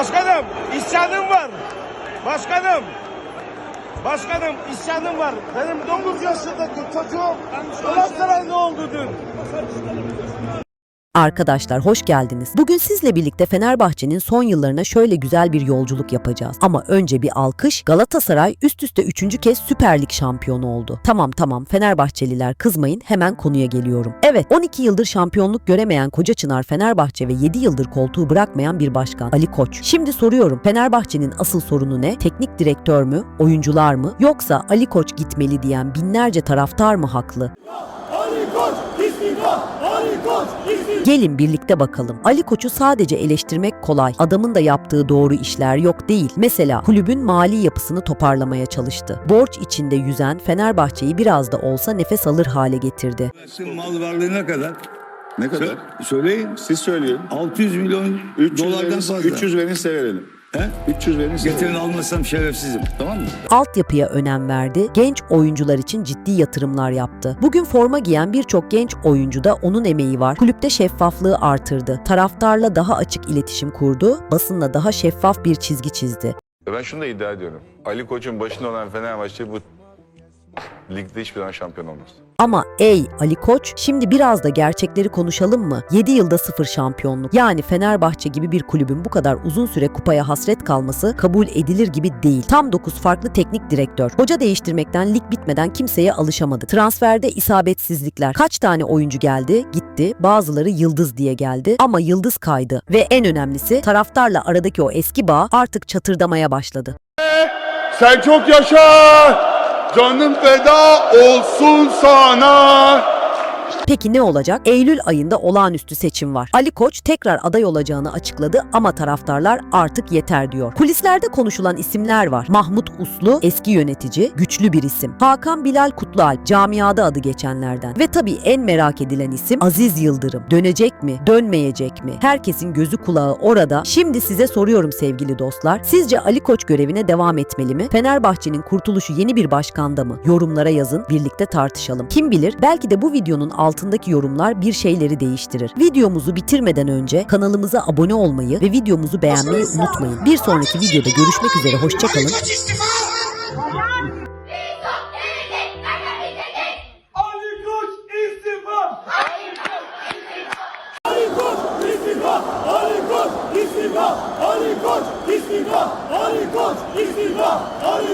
Başkanım isyanım var. Başkanım. Başkanım isyanım var. Benim 9 yaşındaki çocuğum Galatasaray ne oldu dün? Arkadaşlar hoş geldiniz. Bugün sizle birlikte Fenerbahçe'nin son yıllarına şöyle güzel bir yolculuk yapacağız. Ama önce bir alkış. Galatasaray üst üste 3. kez Süper Lig şampiyonu oldu. Tamam tamam Fenerbahçeliler kızmayın hemen konuya geliyorum. Evet 12 yıldır şampiyonluk göremeyen Koca Çınar Fenerbahçe ve 7 yıldır koltuğu bırakmayan bir başkan Ali Koç. Şimdi soruyorum Fenerbahçe'nin asıl sorunu ne? Teknik direktör mü? Oyuncular mı? Yoksa Ali Koç gitmeli diyen binlerce taraftar mı haklı? Gelin birlikte bakalım. Ali Koç'u sadece eleştirmek kolay. Adamın da yaptığı doğru işler yok değil. Mesela kulübün mali yapısını toparlamaya çalıştı. Borç içinde yüzen Fenerbahçe'yi biraz da olsa nefes alır hale getirdi. Mal varlığı ne kadar? Ne kadar? Sö- söyleyin. Siz söyleyin. 600 milyon 300 dolardan verin, fazla. 300 verin size verelim. He? 300 verin size Getirin almasam şerefsizim. Tamam mı? Altyapıya önem verdi, genç oyuncular için ciddi yatırımlar yaptı. Bugün forma giyen birçok genç oyuncuda onun emeği var. Kulüpte şeffaflığı artırdı. Taraftarla daha açık iletişim kurdu, basınla daha şeffaf bir çizgi çizdi. Ve Ben şunu da iddia ediyorum. Ali Koç'un başında olan Fenerbahçe bu ligde hiçbir zaman şampiyon olmaz. Ama ey Ali Koç, şimdi biraz da gerçekleri konuşalım mı? 7 yılda sıfır şampiyonluk. Yani Fenerbahçe gibi bir kulübün bu kadar uzun süre kupaya hasret kalması kabul edilir gibi değil. Tam 9 farklı teknik direktör. Hoca değiştirmekten lig bitmeden kimseye alışamadı. Transferde isabetsizlikler. Kaç tane oyuncu geldi, gitti. Bazıları yıldız diye geldi ama yıldız kaydı. Ve en önemlisi taraftarla aradaki o eski bağ artık çatırdamaya başladı. Sen çok yaşa. Canım feda olsun sana. Peki ne olacak? Eylül ayında olağanüstü seçim var. Ali Koç tekrar aday olacağını açıkladı ama taraftarlar artık yeter diyor. Kulislerde konuşulan isimler var. Mahmut Uslu eski yönetici, güçlü bir isim. Hakan Bilal Kutlualp camiada adı geçenlerden. Ve tabii en merak edilen isim Aziz Yıldırım. Dönecek mi? Dönmeyecek mi? Herkesin gözü kulağı orada. Şimdi size soruyorum sevgili dostlar. Sizce Ali Koç görevine devam etmeli mi? Fenerbahçe'nin kurtuluşu yeni bir başkanda mı? Yorumlara yazın, birlikte tartışalım. Kim bilir belki de bu videonun altındaki yorumlar bir şeyleri değiştirir. Videomuzu bitirmeden önce kanalımıza abone olmayı ve videomuzu beğenmeyi unutmayın. Bir sonraki videoda görüşmek üzere. Hoşçakalın. Ali Koç istifa! Ali Koç istifa! Ali